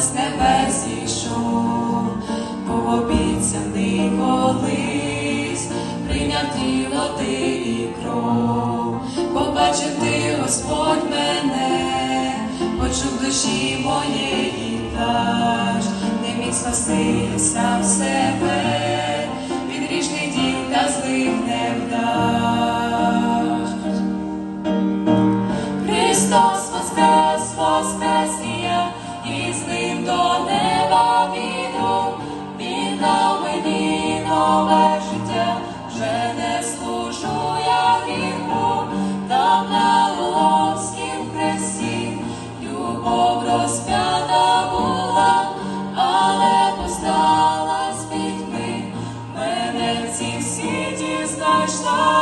з небес зійшов, був обіцяний колись, прийняв тіло і кров, побачив ти, Господь мене, почув душі моєї плач, не міг спасти я сам себе, від грішних діл та злих невдач. Христос воскрес, воскрес нове життя, вже не служу я гріху, там на Голгофськім хресті, любов розп'ята була, але постала з пітьми, мене в цім світі знайшла.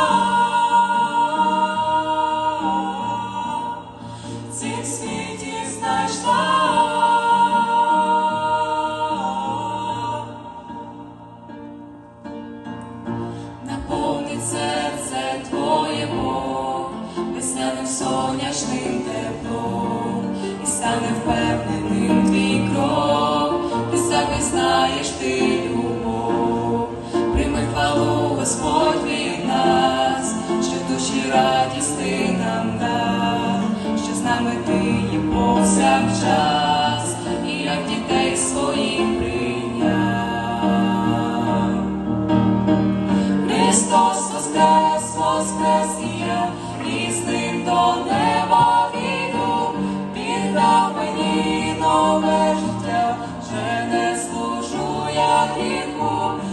Сонячним теплом, і стане впевненим твій кров, ти самі знаєш ти любов, прийми хвалу Господь від нас, що душі радість ти нам дав, що з нами ти є повсякчас, я